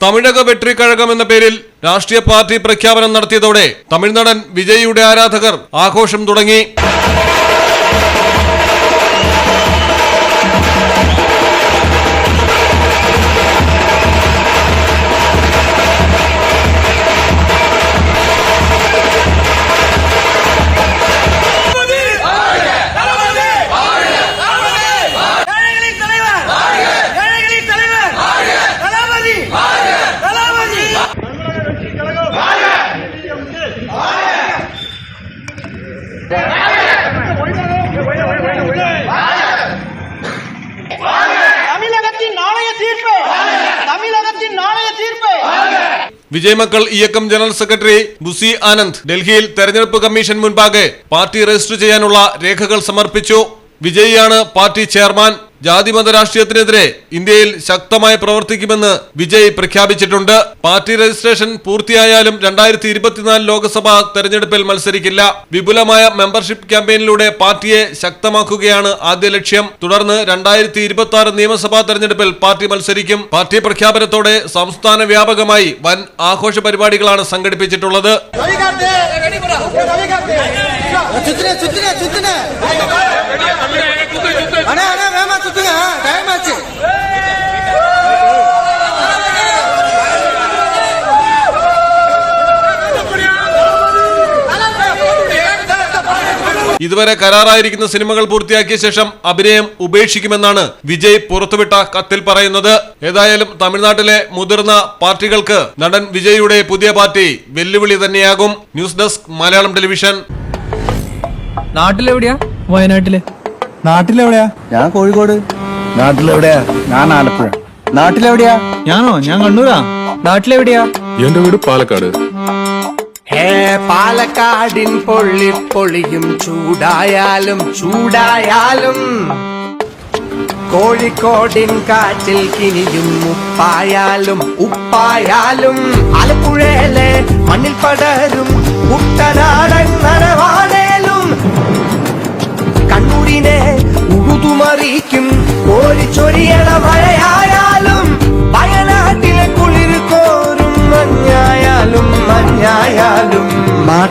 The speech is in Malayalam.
തമിഴക വെട്രി കഴകം എന്ന പേരിൽ രാഷ്ട്രീയ പാർട്ടി പ്രഖ്യാപനം നടത്തിയതോടെ തമിഴ്നടൻ വിജയിയുടെ ആരാധകർ ആഘോഷം തുടങ്ങി. தமிழகத்தின் நாளைய தீர்ப்பு தமிழகத்தின் நாளைய தீர்ப்பு വിജയ് മക്കൾ ഇയക്കം ജനറൽ സെക്രട്ടറി ബുസി ആനന്ദ് ഡൽഹിയിൽ തെരഞ്ഞെടുപ്പ് കമ്മീഷൻ മുൻപാകെ പാർട്ടി രജിസ്റ്റർ ചെയ്യാനുള്ള രേഖകൾ സമർപ്പിച്ചു വിജയിയാണ് പാർട്ടി ചെയർമാൻ ജാതിമത രാഷ്ട്രീയത്തിനെതിരെ ഇന്ത്യയിൽ ശക്തമായി പ്രവർത്തിക്കുമെന്ന് വിജയ് പ്രഖ്യാപിച്ചിട്ടുണ്ട്. പാർട്ടി രജിസ്ട്രേഷൻ പൂർത്തിയായാലും രണ്ടായിരത്തി ഇരുപത്തിനാല് ലോക്സഭാ തെരഞ്ഞെടുപ്പിൽ മത്സരിക്കില്ല. വിപുലമായ മെമ്പർഷിപ്പ് ക്യാമ്പയിനിലൂടെ പാർട്ടിയെ ശക്തമാക്കുകയാണ് ആദ്യ ലക്ഷ്യം. തുടർന്ന് രണ്ടായിരത്തി ഇരുപത്തി ആറ് നിയമസഭാ തെരഞ്ഞെടുപ്പിൽ പാർട്ടി മത്സരിക്കും. പാർട്ടി പ്രഖ്യാപനത്തോടെ സംസ്ഥാന വ്യാപകമായി വൻ ആഘോഷ പരിപാടികളാണ് സംഘടിപ്പിച്ചിട്ടുള്ളത്. ഇതുവരെ കരാറായിരിക്കുന്ന സിനിമകൾ പൂർത്തിയാക്കിയ ശേഷം അഭിനയം ഉപേക്ഷിക്കുമെന്നാണ് വിജയ് പുറത്തുവിട്ട കത്തിൽ പറയുന്നത്. ഏതായാലും തമിഴ്നാട്ടിലെ മുതിർന്ന പാർട്ടികൾക്ക് നടൻ വിജയുടെ പുതിയ പാർട്ടി വെല്ലുവിളി തന്നെയാകും. News desk Malayalam television. നാട്ടിലെവിടെയാ? വയനാട്ടിലെ. നാട്ടിലെവിടെയാ? ഞാൻ കോഴിക്കോട്. നാട്ടിലെവിടെയാ? ഞാൻ ആലപ്പുഴ. നാട്ടിലെവിടെയാ? ഞാനോ? ഞാൻ കണ്ണൂരാ? നാട്ടിലെവിടെയാ? എന്റെ വീട് പാലക്കാട്. പാലക്കാടിൻ പൊള്ളി പൊളിയും ചൂടായാലും ചൂടായാലും. കോഴിക്കോടിൻ കാറ്റിൽ കിനിയും ഉപ്പായാലും ഉപ്പായാലും. ആലപ്പുഴയിലെ മണ്ണിൽ പടരും കുട്ടനാടൻ നനവാടേലും കണ്ണൂരിനെ ഉഴുതുമറിയിക്കും കോഴിച്ചൊരിയണ മഴയായാലും